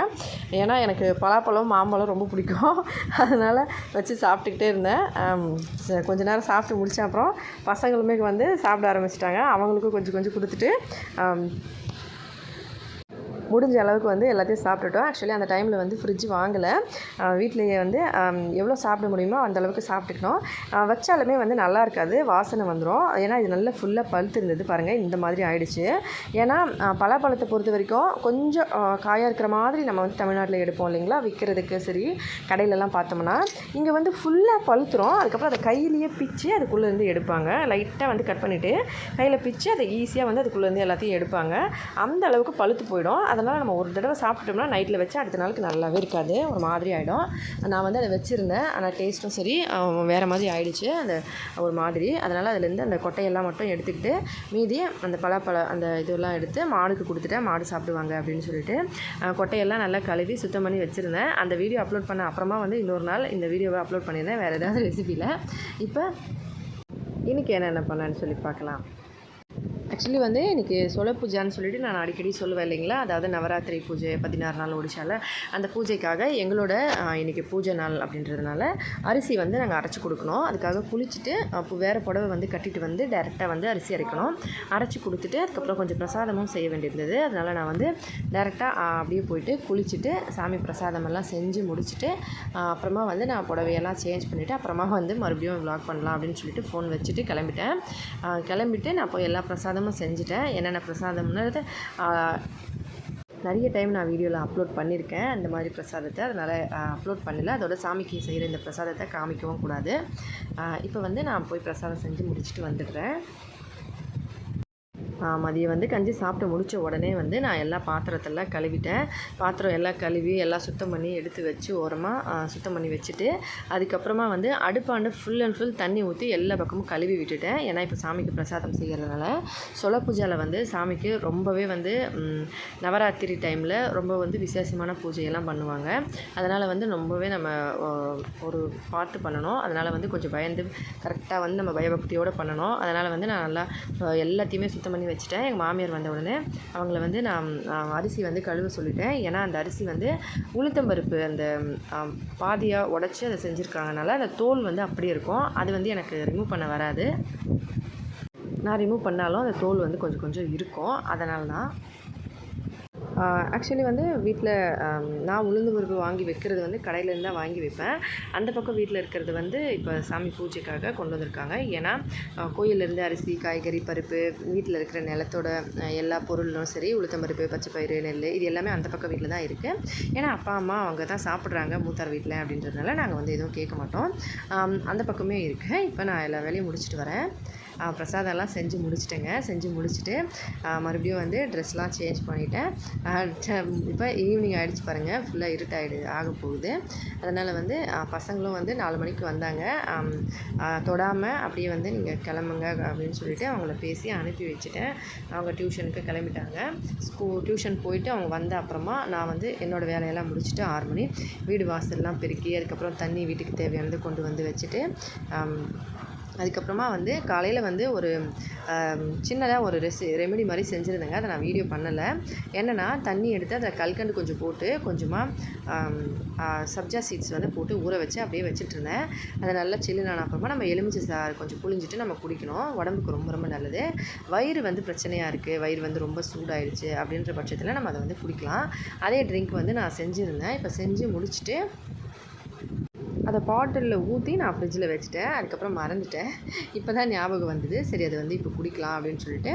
ஏன்னா எனக்கு பலாப்பழம் மாம்பழம் ரொம்ப பிடிக்கும். அதனால் வச்சு சாப்பிட்டுக்கிட்டே இருந்தேன். கொஞ்ச நேரம் சாப்பிட்டு முடித்த அப்புறம் பசங்களுமே வந்து சாப்பிட ஆரம்பிச்சிட்டாங்க. அவங்களுக்கும் கொஞ்சம் கொஞ்சம் கொடுத்துட்டு முடிஞ்ச அளவுக்கு வந்து எல்லாத்தையும் சாப்பிட்டுட்டோம். ஆக்சுவலி அந்த டைமில் வந்து ஃப்ரிட்ஜ் வாங்கலை. வீட்டிலேயே வந்து எவ்வளோ சாப்பிட முடியுமோ அந்த அளவுக்கு சாப்பிட்டுக்கணும் வச்சாலுமே வந்து நல்லா இருக்காது. வாசனை வந்துடும் ஏன்னா இது நல்லா ஃபுல்லாக பழுத்து இருந்தது பாருங்கள் இந்த மாதிரி ஆயிடுச்சு. ஏன்னா பலாப்பழத்தை பொறுத்த வரைக்கும் கொஞ்சம் காயாக இருக்கிற மாதிரி நம்ம வந்து தமிழ்நாட்டில் எடுப்போம் இல்லைங்களா? விற்கிறதுக்கு சரி கடையிலலாம் பார்த்தோம்னா. இங்கே வந்து ஃபுல்லாக பழுத்துரும். அதுக்கப்புறம் அதை கையிலேயே பிச்சு அதுக்குள்ளேருந்து எடுப்பாங்க. லைட்டாக வந்து கட் பண்ணிவிட்டு கையில் பிச்சு அதை ஈஸியாக வந்து அதுக்குள்ளேருந்து எல்லாத்தையும் எடுப்பாங்க. அந்த அளவுக்கு பழுத்து போயிடும். அதனால் நம்ம ஒரு தடவை சாப்பிட்டோம்னா நைட்டில் வச்சு அடுத்த நாளுக்கு நல்லாவே இருக்காது. ஒரு மாதிரி ஆகிடும் நான் வந்து அதை வச்சுருந்தேன். ஆனால் டேஸ்ட்டும் சரி வேறு மாதிரி ஆயிடுச்சு. அந்த ஒரு மாதிரி. அதனால் அதுலேருந்து அந்த கொட்டையெல்லாம் மட்டும் எடுத்துக்கிட்டு மீதி அந்த பழப்பழ அந்த இதெல்லாம் எடுத்து மாடுக்கு கொடுத்துட்டேன். மாடு சாப்பிடுவாங்க அப்படின்னு சொல்லிட்டு. கொட்டையெல்லாம் நல்லா கழுவி சுத்தம் பண்ணி வச்சுருந்தேன். அந்த வீடியோ அப்லோட் பண்ண அப்புறமா வந்து இன்னொரு நாள் இந்த வீடியோவை அப்லோட் பண்ணியிருந்தேன். வேறு ஏதாவது ரெசிபியில் இப்போ இன்றைக்கி என்னென்ன பண்ணேன்னு சொல்லி பார்க்கலாம். ஆக்சுவலி வந்து எனக்கு சொல பூஜைன்னு சொல்லிட்டு நான் அடிக்கடி சொல்லுவேன் இல்லைங்களா? அதாவது நவராத்திரி பூஜை பதினாறு நாள் ஒடிஷாவில் அந்த பூஜைக்காக எங்களோட இன்றைக்கி பூஜை நாள் அப்படின்றதுனால அரிசி வந்து நாங்கள் அரைச்சி கொடுக்கணும். அதுக்காக குளிச்சுட்டு அப்போ வேறு புடவை வந்து கட்டிட்டு வந்து டேரெக்டாக வந்து அரிசி அரைக்கணும். அரைச்சி கொடுத்துட்டு அதுக்கப்புறம் கொஞ்சம் பிரசாதமும் செய்ய வேண்டியிருந்தது. அதனால் நான் வந்து டேரெக்டாக அப்படியே போயிட்டு குளிச்சுட்டு சாமி பிரசாதமெல்லாம் செஞ்சு முடிச்சுட்டு அப்புறமா வந்து நான் புடவையெல்லாம் சேஞ்ச் பண்ணிவிட்டு அப்புறமா வந்து மறுபடியும் விளாக் பண்ணலாம் அப்படின்னு சொல்லிட்டு ஃபோன் வச்சுட்டு கிளம்பிட்டேன். கிளம்பிட்டு நான் போய் எல்லா பிரசாதம் பிரசாதமும் செஞ்சுட்டேன். என்னென்ன பிரசாதம்னு நிறைய டைம் நான் வீடியோவில் அப்லோட் பண்ணியிருக்கேன் இந்த மாதிரி பிரசாதத்தை. அதனால் அப்லோட் பண்ணல. அதோட சாமிக்கு செய்கிற இந்த பிரசாதத்தை காமிக்கவும் கூடாது. இப்போ வந்து நான் போய் பிரசாதம் செஞ்சு முடிச்சுட்டு வந்துடுறேன். மதியம் வந்து கஞ்சி சாப்பிட்டு முடித்த உடனே வந்து நான் எல்லா பாத்திரத்தெல்லாம் கழுவிட்டேன். பாத்திரம் எல்லாம் கழுவி எல்லாம் சுத்தம் பண்ணி எடுத்து வச்சு ஓரமாக சுத்தம் பண்ணி வச்சுட்டு அதுக்கப்புறமா வந்து அடுப்பாண்டு ஃபுல் அண்ட் ஃபுல் தண்ணி ஊற்றி எல்லா பக்கமும் கழுவி விட்டுட்டேன். ஏன்னா இப்போ சாமிக்கு பிரசாதம் செய்கிறதுனால சொல பூஜையில் வந்து சாமிக்கு ரொம்பவே வந்து நவராத்திரி டைமில் ரொம்ப வந்து விசேஷமான பூஜையெல்லாம் பண்ணுவாங்க. அதனால் வந்து ரொம்பவே நம்ம ஓ, ஒரு பார்த்து பண்ணணும். அதனால் வந்து கொஞ்சம் பயந்து கரெக்டாக வந்து நம்ம பயபக்தியோடு பண்ணணும். அதனால் வந்து நான் நல்லா எல்லாத்தையுமே சுத்தம் பண்ணி வச்சுட்டேன். எங்கள் மாமியார் வந்த உடனே அவங்கள வந்து நான் அரிசி வந்து கழுவ சொல்லிட்டேன். ஏன்னா அந்த அரிசி வந்து உளுத்தம்பருப்பு அந்த பாதியாக உடச்சி அதை செஞ்சுருக்காங்கனால அந்த தோல் வந்து அப்படியே இருக்கும். அது வந்து எனக்கு ரிமூவ் பண்ண வராது. நான் ரிமூவ் பண்ணாலும் அந்த தோல் வந்து கொஞ்சம் கொஞ்சம் இருக்கும். அதனால தான் ஆக்சுவலி வந்து வீட்டில் நான் உளுந்து பருப்பு வாங்கி வைக்கிறது வந்து கடையிலேருந்து தான் வாங்கி வைப்பேன். அந்த பக்கம் வீட்டில் இருக்கிறது வந்து இப்போ சாமி பூஜைக்காக கொண்டு வந்திருக்காங்க. ஏன்னா கோயிலேருந்து அரிசி காய்கறி பருப்பு வீட்டில் இருக்கிற நிலத்தோட எல்லா பொருளும் சரி உளுத்தம்பருப்பு பச்சைப்பயிறு நெல் இது எல்லாமே அந்த பக்கம் வீட்டில் தான் இருக்குது ஏன்னா அப்பா அம்மா அவங்க தான் சாப்பிட்றாங்க மூத்தார் வீட்டில் அப்படின்றதுனால நாங்கள் வந்து எதுவும் கேட்க மாட்டோம். அந்த பக்கமே இருக்குது இப்போ நான் எல்லா வேலையும் முடிச்சுட்டு வரேன். பிரசாதம்லாம் செஞ்சு முடிச்சிட்டேங்க. செஞ்சு முடிச்சுட்டு மறுபடியும் வந்து ட்ரெஸ்லாம் சேஞ்ச் பண்ணிட்டேன். இப்போ ஈவினிங் ஆகிடுச்சு பாருங்கள் ஃபுல்லாக இருட்டாயிடு ஆக போகுது. அதனால் வந்து பசங்களும் வந்து நாலு மணிக்கு வந்தாங்க. தொடாமல் அப்படியே வந்து நீங்கள் கிளம்புங்க அப்படின்னு சொல்லிட்டு அவங்கள பேசி அனுப்பி வச்சுட்டேன். அவங்க டியூஷனுக்கு கிளம்பிட்டாங்க. ஸ்கூ டியூஷன் போயிட்டு அவங்க வந்த அப்புறமா நான் வந்து என்னோடய வேலையெல்லாம் முடிச்சுட்டு ஆறு மணி வீடு வாசல்லாம் பெருக்கி அதுக்கப்புறம் தண்ணி வீட்டுக்கு தேவையானது கொண்டு வந்து வச்சுட்டு அதுக்கப்புறமா வந்து காலையில் வந்து ஒரு சின்னதாக ஒரு ரெசி ரெமெடி மாதிரி செஞ்சுருந்தேங்க. அதை நான் வீடியோ பண்ணலை. என்னென்னா தண்ணி எடுத்து அதில் கல்கண்டு கொஞ்சம் போட்டு கொஞ்சமாக சப்ஜா சீட்ஸ் வந்து போட்டு ஊற வச்சு அப்படியே வச்சுட்டு இருந்தேன் அதை நல்லா சில்லுனான அப்புறமா நம்ம எலுமிச்சை சாறு கொஞ்சம் புளிஞ்சிட்டு நம்ம குடிக்கணும். உடம்புக்கு ரொம்ப ரொம்ப நல்லது. வயிறு வந்து பிரச்சனையாக இருக்குது வயிறு வந்து ரொம்ப சூடாயிடுச்சு அப்படின்ற பட்சத்தில் நம்ம அதை வந்து குடிக்கலாம். அதே ட்ரிங்க் வந்து நான் செஞ்சுருந்தேன். இப்போ செஞ்சு முடிச்சுட்டு அதை பாட்டிலில் ஊற்றி நான் ஃப்ரிட்ஜில் வச்சுட்டேன். அதுக்கப்புறம் மறந்துட்டேன். இப்போ தான் ஞாபகம் வந்தது. சரி அது வந்து இப்போ குடிக்கலாம் அப்படின்னு சொல்லிட்டு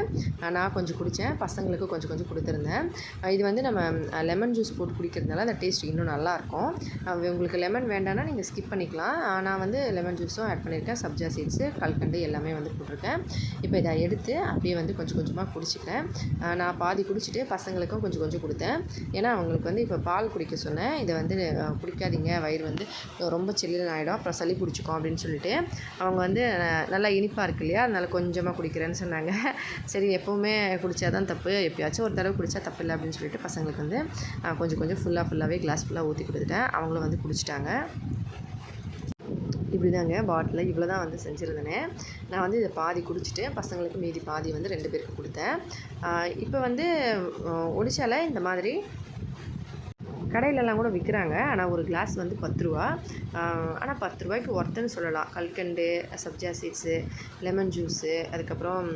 நான் கொஞ்சம் குடித்தேன் பசங்களுக்கு கொஞ்சம் கொஞ்சம் கொடுத்துருந்தேன். இது வந்து நம்ம லெமன் ஜூஸ் போட்டு குடிக்கிறதுனால அந்த டேஸ்ட் இன்னும் நல்லாயிருக்கும். உங்களுக்கு லெமன் வேண்டாம்னா நீங்கள் ஸ்கிப் பண்ணிக்கலாம். நான் வந்து லெமன் ஜூஸும் ஆட் பண்ணியிருக்கேன். சப்ஜா சீட்ஸு கல்கண்டு எல்லாமே வந்து போட்டிருக்கேன். இப்போ இதை எடுத்து அப்படியே வந்து கொஞ்சம் கொஞ்சமாக குடிச்சிக்கிறேன். நான் பாதி குடிச்சிட்டு பசங்களுக்கும் கொஞ்சம் கொஞ்சம் கொடுத்தேன். ஏன்னா அவங்களுக்கு வந்து இப்போ பால் குடிக்க சொன்னேன். இதை வந்து குடிக்காதீங்க. வயிறு வந்து ரொம்ப சில்லுன்னு ஆகிடும் அப்புறம் சளி பிடிச்சிக்கும் அப்படின்னு சொல்லிட்டு அவங்க வந்து நல்லா இனிப்பாக இருக்கு இல்லையா? அதனால் கொஞ்சமாக குடிக்கிறேன்னு சொன்னாங்க. சரி எப்போவுமே குடித்தா தான் தப்பு. எப்பயாச்சும் ஒரு தடவை குடித்தா தப்பு இல்லை அப்படின்னு சொல்லிட்டு பசங்களுக்கு வந்து கொஞ்சம் கொஞ்சம் ஃபுல்லாக ஃபுல்லாகவே கிளாஸ் ஃபுல்லாக ஊற்றி கொடுத்துட்டேன். அவங்களும் வந்து குடிச்சிட்டாங்க. இப்படி தாங்க பாட்டில் இவ்வளோ தான் வந்து செஞ்சுருந்தேனே. நான் வந்து இதை பாதி குடிச்சிட்டு பசங்களுக்கு மீதி பாதி வந்து ரெண்டு பேருக்கு கொடுத்தேன். இப்போ வந்து ஒடிசாவில் இந்த மாதிரி கடையிலலாம் கூட விற்கிறாங்க ஆனால் ஒரு கிளாஸ் வந்து பத்து ரூபா. ஆனால் பத்து ரூபாய்க்கு ஒர்த்துன்னு சொல்லலாம். கல்கண்டு சப்ஜா சீட்ஸு லெமன் ஜூஸு அதுக்கப்புறம்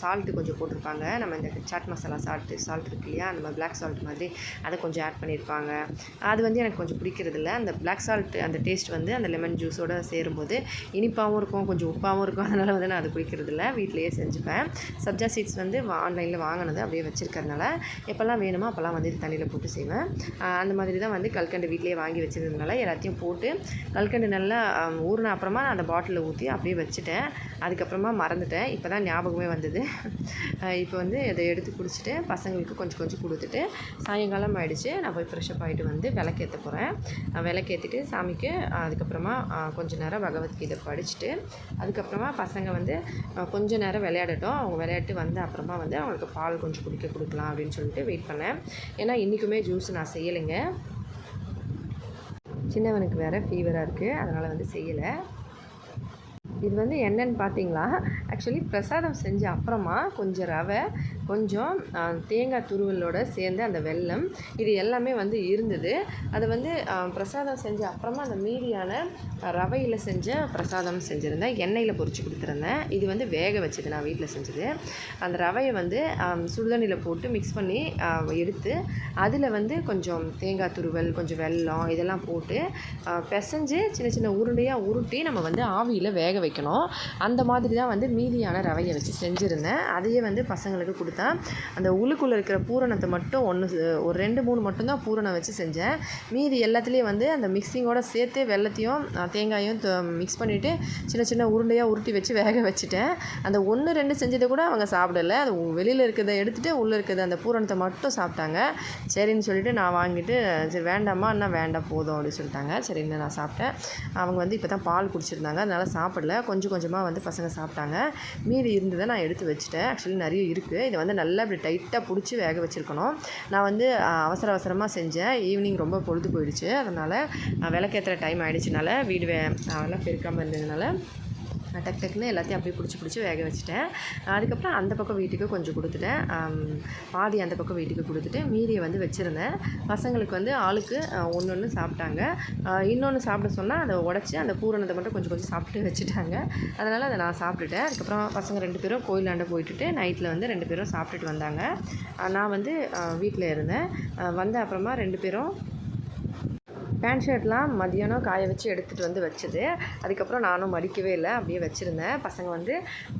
சால்ட்டு கொஞ்சம் போட்டிருப்பாங்க. நம்ம இந்த சாட் மசாலா சால்ட்டு சால்ட் இருக்கு இல்லையா? அந்த மாதிரி பிளாக் சால்ட் மாதிரி அதை கொஞ்சம் ஆட் பண்ணியிருப்பாங்க. அது வந்து எனக்கு கொஞ்சம் பிடிக்கிறது இல்லை அந்த பிளாக் சால்ட் அந்த டேஸ்ட் வந்து அந்த லெமன் ஜூஸோட சேரும்போது இனிப்பாகவும் இருக்கும் கொஞ்சம் உப்பாகவும் இருக்கும். அதனால் வந்து நான் அது பிடிக்கிறது இல்லை வீட்டிலேயே செஞ்சுப்பேன். சப்ஜா சீட்ஸ் வந்து ஆன்லைனில் வாங்கினது அப்படியே வச்சுருக்கறதுனால எப்போல்லாம் வேணுமோ அப்போல்லாம் வந்து தண்ணியில் போட்டு செய்வேன். அந்த மாதிரி தான் வந்து கல்கண்டு வீட்டிலே வாங்கி வச்சுருந்ததுனால எல்லாத்தையும் போட்டு கல்கண்டு நல்லா ஊறின அப்புறமா நான் அந்த பாட்டிலில் ஊற்றி அப்படியே வச்சுட்டேன். அதுக்கப்புறமா மறந்துட்டேன். இப்போ தான் ஞாபகமே வந்தது. இப்போ வந்து இதை எடுத்து குடிச்சிட்டு பசங்களுக்கு கொஞ்சம் கொஞ்சம் கொடுத்துட்டு சாயங்காலம் ஆயிடுச்சு. நான் போய் ஃப்ரெஷ்அப் ஆகிட்டு வந்து விளக்கேற்ற போகிறேன் விளக்கேற்றிட்டு சாமிக்கு அதுக்கப்புறமா கொஞ்சம் கொஞ்ச நேரம் பகவத்கீதை படிச்சுட்டு அதுக்கப்புறமா பசங்க வந்து கொஞ்ச நேரம் விளையாடட்டும். அவங்க விளையாட்டு வந்த அப்புறமா வந்து அவங்களுக்கு பால் கொஞ்சம் குடிக்க கொடுக்கலாம் அப்படின்னு சொல்லிட்டு வெயிட் பண்ணேன். ஏன்னா இன்றைக்குமே ஜூஸ் நான் செய்யலை. செய்யலைங்க சின்னவனுக்கு வேறு ஃபீவராக இருக்குது அதனால் வந்து செய்யலை. இது வந்து என்னன்னு பார்த்தீங்களா? ஆக்சுவலி பிரசாதம் செஞ்ச அப்புறமா கொஞ்சம் ரவை கொஞ்சம் தேங்காய் துருவலோட சேர்ந்து அந்த வெல்லம் இது எல்லாமே வந்து இருந்தது. அதை வந்து பிரசாதம் செஞ்ச அப்புறமா அந்த மீதியான ரவையில் செஞ்ச பிரசாதம் செஞ்சுருந்தேன். எண்ணெயில் பொறிச்சு கொடுத்துருந்தேன். இது வந்து வேக வச்சது நான் வீட்டில் செஞ்சது. அந்த ரவையை வந்து சுடுதண்ணியில் போட்டு மிக்ஸ் பண்ணி எடுத்து அதில் வந்து கொஞ்சம் தேங்காய் துருவல் கொஞ்சம் வெல்லம் இதெல்லாம் போட்டு பிசைஞ்சு சின்ன சின்ன உருண்டையாக உருட்டி நம்ம வந்து ஆவியில் வேக வைக்கணும். அந்த மாதிரி தான் வந்து மீதியான ரவையை வச்சு செஞ்சுருந்தேன். அதையே வந்து பசங்களுக்கு கொடுத்தேன். அந்த உள்ளுக்குள்ளே இருக்கிற பூரணத்தை மட்டும் ஒன்று ஒரு ரெண்டு மூணு மட்டும்தான் பூரணம் வச்சு செஞ்சேன். மீதி எல்லாத்துலேயும் வந்து அந்த மிக்சிங்கோட சேர்த்து வெள்ளத்தையும் தேங்காயும் மிக்ஸ் பண்ணிவிட்டு சின்ன சின்ன உருண்டையாக உருட்டி வச்சு வேக வச்சுட்டேன். அந்த ஒன்று ரெண்டு செஞ்சதை கூட அவங்க சாப்பிடல. அது வெளியில் இருக்கிறத எடுத்துகிட்டு உள்ளே இருக்கிறத அந்த பூரணத்தை மட்டும் சாப்பிட்டாங்க. சரின்னு சொல்லிட்டு நான் வாங்கிட்டு சரி வேண்டாம்மா என்ன வேண்டாம் போதும் அப்படின்னு சொல்லிட்டாங்க. சரின்னு நான் சாப்பிட்டேன். அவங்க வந்து இப்போ தான் பால் குடிச்சிருந்தாங்க. அதனால் சாப்பிடல. கொஞ்சம் கொஞ்சமாக வந்து பசங்க சாப்பிட்டாங்க. மீதி இருந்ததை நான் எடுத்து வச்சுட்டேன். ஆக்சுவலி நிறைய இருக்குது இதை வந்து நல்லா இப்படி டைட்டாக பிடிச்சி வேக வச்சுருக்கணும். நான் வந்து அவசர அவசரமாக செஞ்சேன். ஈவினிங் ரொம்ப பொழுது போயிடுச்சு. அதனால் விளக்கேற்றுற டைம் ஆகிடுச்சினால வீடு வே அதெல்லாம் பெருக்காமல் இருந்ததுனால டக் டக்குன்னு எல்லாத்தையும் அப்படியே பிடிச்சி பிடிச்சி வேக வச்சுட்டேன். அதுக்கப்புறம் அந்த பக்கம் வீட்டுக்கு கொஞ்சம் கொடுத்துட்டேன். பாதி அந்த பக்கம் வீட்டுக்கு கொடுத்துட்டு மீதியை வந்து வச்சுருந்தேன். பசங்களுக்கு வந்து ஆளுக்கு ஒன்று ஒன்று சாப்பிட்டாங்க. இன்னொன்று சாப்பிட சொன்னால் அதை உடச்சி அந்த பூரணத்தை மட்டும் கொஞ்சம் கொஞ்சம் சாப்பிட்டு வச்சுட்டாங்க. அதனால் அதை நான் சாப்பிட்டுட்டேன். அதுக்கப்புறம் பசங்க ரெண்டு பேரும் கோயிலாண்ட போயிட்டுட்டு நைட்டில் வந்து ரெண்டு பேரும் சாப்பிட்டுட்டு வந்தாங்க. நான் வந்து வீட்டில் இருந்தேன். வந்த அப்புறமா ரெண்டு பேரும் பேண்ட் ஷர்ட்லாம் மதியானம் காய வச்சு எடுத்துகிட்டு வந்து வச்சது. அதுக்கப்புறம் நானும் மடிக்கவே இல்லை அப்படியே வச்சுருந்தேன். பசங்க வந்து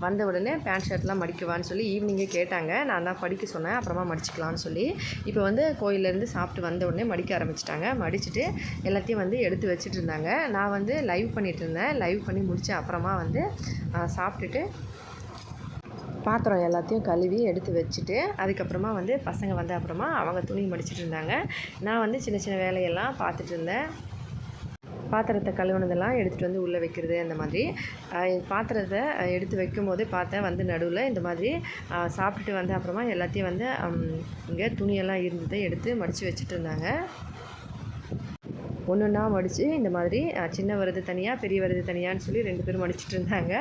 வந்த உடனே பேண்ட் ஷர்ட்லாம் மடிக்குவான்னு சொல்லி ஈவினிங்கே கேட்டாங்க. நான் தான் படிக்க சொன்னேன் அப்புறமா மடிச்சிக்கலான்னு சொல்லி. இப்போ வந்து கோயிலேருந்து சாப்பிட்டு வந்த உடனே மடிக்க ஆரம்பிச்சிட்டாங்க. மடிச்சுட்டு எல்லாத்தையும் வந்து எடுத்து வச்சுட்டு இருந்தாங்க. நான் வந்து லைவ் பண்ணிகிட்டு இருந்தேன். லைவ் பண்ணி முடித்த அப்புறமா வந்து சாப்பிட்டுட்டு பாத்திரம் எல்லாத்தையும் கழுவி எடுத்து வச்சுட்டு அதுக்கப்புறமா வந்து பசங்க வந்த அப்புறமா அவங்க துணி மடிச்சிட்டு இருந்தாங்க. நான் வந்து சின்ன சின்ன வேலையெல்லாம் பார்த்துட்டு இருந்தேன். பாத்திரத்தை கழுவுனதெல்லாம் எடுத்துகிட்டு வந்து உள்ளே வைக்கிறது அந்த மாதிரி. பாத்திரத்தை எடுத்து வைக்கும் போதே பார்த்தேன் வந்து நடுவில் இந்த மாதிரி சாப்பிட்டுட்டு வந்த அப்புறமா எல்லாத்தையும் வந்து இங்கே துணியெல்லாம் இருந்ததை எடுத்து மடித்து வச்சுட்டு இருந்தாங்க. ஒன்று ஒன்றா மடித்து இந்த மாதிரி சின்ன வருது தனியாக பெரிய வருது தனியான்னு சொல்லி ரெண்டு பேரும் மடிச்சிட்டு இருந்தாங்க.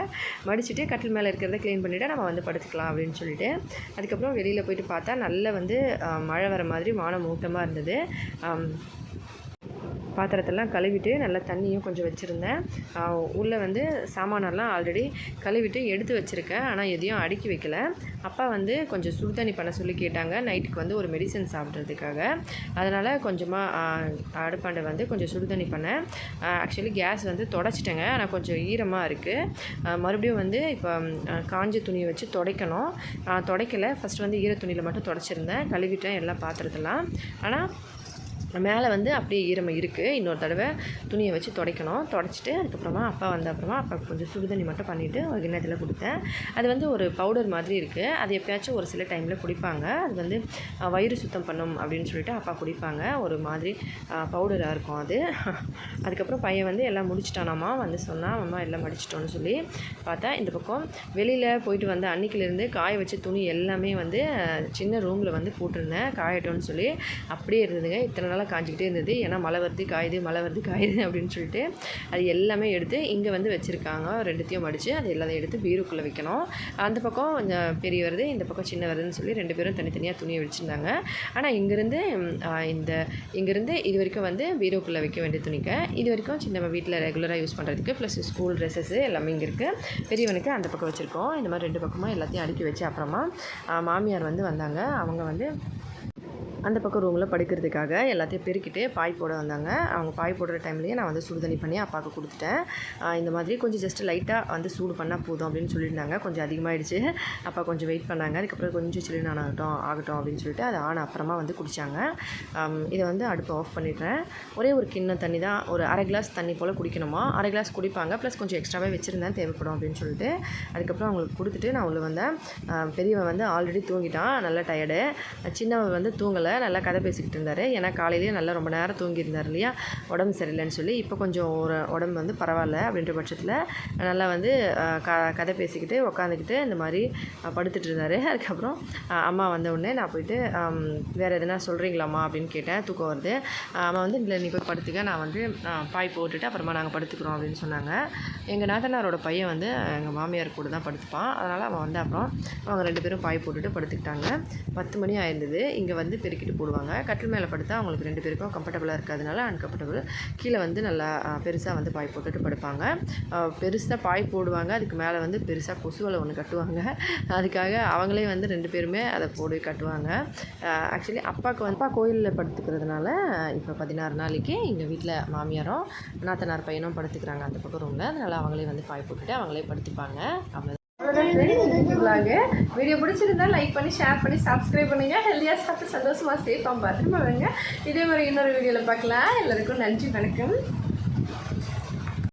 மடிச்சுட்டு கட்டில் மேலே இருக்கிறத க்ளீன் பண்ணிவிட்டு நம்ம வந்து படுத்துக்கலாம் அப்படின்னு சொல்லிட்டு. அதுக்கப்புறம் வெளியில் போயிட்டு பார்த்தா நல்ல வந்து மழை வர மாதிரி வானம் மூட்டமாக இருந்தது. பாத்திரத்தெல்லாம் கழுவிட்டு நல்லா தண்ணியும் கொஞ்சம் வச்சுருந்தேன். உள்ளே வந்து சாமானெல்லாம் ஆல்ரெடி கழுவிட்டு எடுத்து வச்சுருக்கேன். ஆனால் எதையும் அடுக்கி வைக்கல. அப்பா வந்து கொஞ்சம் சுடு தண்ணி பண்ண சொல்லி கேட்டாங்க. நைட்டுக்கு வந்து ஒரு மெடிசன் சாப்பிட்றதுக்காக. அதனால் கொஞ்சமாக அடுப்பாண்டை வந்து கொஞ்சம் சுடு தண்ணி பண்ணேன் ஆக்சுவலி கேஸ் வந்து தொடச்சிட்டேங்க. ஆனால் கொஞ்சம் ஈரமாக இருக்குது மறுபடியும் வந்து இப்போ காஞ்ச துணியை வச்சு துடைக்கணும். துடைக்கலை துடைக்கல. ஃபஸ்ட் வந்து ஈர துணியில் மட்டும் துடைச்சிருந்தேன். கழுவிட்டேன் எல்லா பாத்திரத்தெல்லாம். ஆனால் மேலே வந்து அப்படியே ஈரமை இருக்குது. இன்னொரு தடவை துணியை வச்சு துடைக்கணும். துடைச்சிட்டு அதுக்கப்புறமா அப்பா வந்த அப்புறமா அப்பா கொஞ்சம் சுடு தண்ணி மட்டும் பண்ணிவிட்டு ஒரு கிண்ணத்தில் கொடுத்தேன். அது வந்து ஒரு பவுடர் மாதிரி இருக்குது. அது எப்பயாச்சும் ஒரு சில டைமில் குடிப்பாங்க. அது வந்து வயிறு சுத்தம் பண்ணும் அப்படின்னு சொல்லிட்டு அப்பா குடிப்பாங்க. ஒரு மாதிரி பவுடராக இருக்கும் அது. அதுக்கப்புறம் பையன் வந்து எல்லாம் முடிச்சிட்டானாமா? வந்து சொன்னால் அம்மா எல்லாம் மடிச்சிட்டோன்னு சொல்லி பார்த்தா இந்த பக்கம் வெளியில் போயிட்டு வந்த அன்னைக்கிலேருந்து காய வச்ச துணி எல்லாமே வந்து சின்ன ரூமில் வந்து போட்டிருந்தேன். காயட்டோன்னு சொல்லி அப்படியே இருந்ததுங்க. இத்தனை நாளாக காஞ்சிக்கிட்டே இருந்தது. ஏன்னா மழை வருது காயுது மழை வருது காயுது அப்படின்னு சொல்லிட்டு அது எல்லாமே எடுத்து இங்கே வந்து வச்சுருக்காங்க. ரெண்டுத்தையும் மடித்து அது எல்லாத்தையும் எடுத்து பீருக்குள்ளே வைக்கணும். அந்த பக்கம் கொஞ்சம் பெரிய வருது இந்த பக்கம் சின்ன வருதுன்னு சொல்லி ரெண்டு பேரும் தனித்தனியாக துணியை வச்சுருந்தாங்க ஆனால் இங்கேருந்து இந்த இங்கேருந்து இது வரைக்கும் வந்து பீரோக்குள்ளே வைக்க வேண்டிய துணிக்க இது வரைக்கும் சின்ன வீட்டில் ரெகுலராக யூஸ் பண்ணுறதுக்கு ப்ளஸ் ஸ்கூல் ட்ரெஸ்ஸஸ் எல்லாமே இங்கே இருக்குது பெரியவனுக்கு அந்த பக்கம் வச்சுருக்கோம். இந்த மாதிரி ரெண்டு பக்கமாக எல்லாத்தையும் அடுக்கி வச்சு அப்புறமா மாமியார் வந்து வந்தாங்க. அவங்க வந்து அந்த பக்கம் ரூமில் படுக்கிறதுக்காக எல்லாத்தையும் பெருக்கிட்டு பாய் போட வந்தாங்க. அவங்க பாய் போடுற டைம்லேயே நான் வந்து சுடு தண்ணி பண்ணி அப்பாவுக்கு கொடுத்துட்டேன். இந்த மாதிரி கொஞ்சம் ஜஸ்ட் லைட்டாக வந்து சூடு பண்ணால் போதும் அப்படின்னு சொல்லியிருந்தாங்க. கொஞ்சம் அதிகமாகிடுச்சு அப்பா கொஞ்சம் வெயிட் பண்ணாங்க. அதுக்கப்புறம் கொஞ்சம் சில்லுன்னு ஆகட்டும் ஆகட்டும் அப்படின்னு சொல்லிட்டு அது ஆன அப்புறமா வந்து குடித்தாங்க இதை வந்து அடுப்பை ஆஃப் பண்ணிடுறேன். ஒரே ஒரு கிண்ணம் தண்ணி தான் ஒரு அரை கிளாஸ் தண்ணி போல் குடிக்கணுமா? அரை கிளாஸ் குடிப்பாங்க. ப்ளஸ் கொஞ்சம் எக்ஸ்ட்ராவே வச்சுருந்தேன் தேவைப்படும் அப்படின்னு சொல்லிட்டு. அதுக்கப்புறம் அவங்களுக்கு கொடுத்துட்டு நான் உள்ள வந்தேன். பெரியவன் வந்து ஆல்ரெடி தூங்கிட்டான். நல்லா டயர்டு சின்னவன் வந்து தூங்கலை. நல்லா கதை பேசிக்கிட்டு இருந்தார். ஏன்னா காலையிலேயே நல்லா ரொம்ப நேரம் தூங்கியிருந்தார் இல்லையா? உடம்பு சரியில்லைன்னு சொல்லி இப்போ கொஞ்சம் ஒரு உடம்பு வந்து பரவாயில்ல அப்படின்ற பட்சத்தில் நல்லா வந்து க கதை பேசிக்கிட்டு உக்காந்துக்கிட்டு இந்த மாதிரி படுத்துட்டு இருந்தார். அதுக்கப்புறம் அம்மா வந்த உடனே நான் போயிட்டு வேறு எதுனா சொல்கிறீங்களாம்மா அப்படின்னு கேட்டேன். தூக்கம் வருது. அம்மா வந்து இல்லை நீ போய் படுத்துக்க. நான் வந்து பாய் போட்டுட்டு அப்புறமா நாங்கள் படுத்துக்கிறோம் அப்படின்னு சொன்னாங்க. எங்கள் நாத்தனாரோட பையன் வந்து எங்கள் மாமியார் கூட தான் படுத்துப்பான். அதனால் அவன் வந்து அப்புறம் அவங்க ரெண்டு பேரும் பாய் போட்டுட்டு படுத்துக்கிட்டாங்க. பத்து மணி ஆயிருந்தது. இங்கே வந்து பெருக்கி தூக்கிட்டு போடுவாங்க. கட்டில் மேலே படுத்தா அவங்களுக்கு ரெண்டு பேருக்கும் கம்ஃபர்டபுளாக இருக்காதனால அன்கம்ஃபர்டபுள் கீழே வந்து நல்லா பெருசாக வந்து பாய் போட்டுட்டு படுப்பாங்க. பெருசாக பாய் போடுவாங்க. அதுக்கு மேலே வந்து பெருசாக கொசுவலை ஒன்று கட்டுவாங்க. அதுக்காக அவங்களே வந்து ரெண்டு பேருமே அதை போடு கட்டுவாங்க. ஆக்சுவலி அப்பாவுக்கு வந்து அப்பா கோயிலில் படுத்துக்கிறதுனால இப்போ பதினாறு நாளைக்கு எங்கள் வீட்டில் மாமியாரும் நாத்தனார் பையனும் படுத்துக்கிறாங்க அந்த பக்கம் ரூமில் அதனால் அவங்களே வந்து பாய் போட்டுட்டு அவங்களே படுத்துப்பாங்க. அவ்வளோ வீடியோ பிடிச்சிருந்தா லைக் பண்ணி ஷேர் பண்ணி சப்ஸ்கிரைப் பண்ணுங்க. ஹெல்த்தியாக சாப்பிட்டு சந்தோஷமாக சேஃபாக பார்த்துட்டு வாங்க இதே மாதிரி இன்னொரு வீடியோவில் பார்க்கலாம். எல்லாருக்கும் நன்றி வணக்கம்.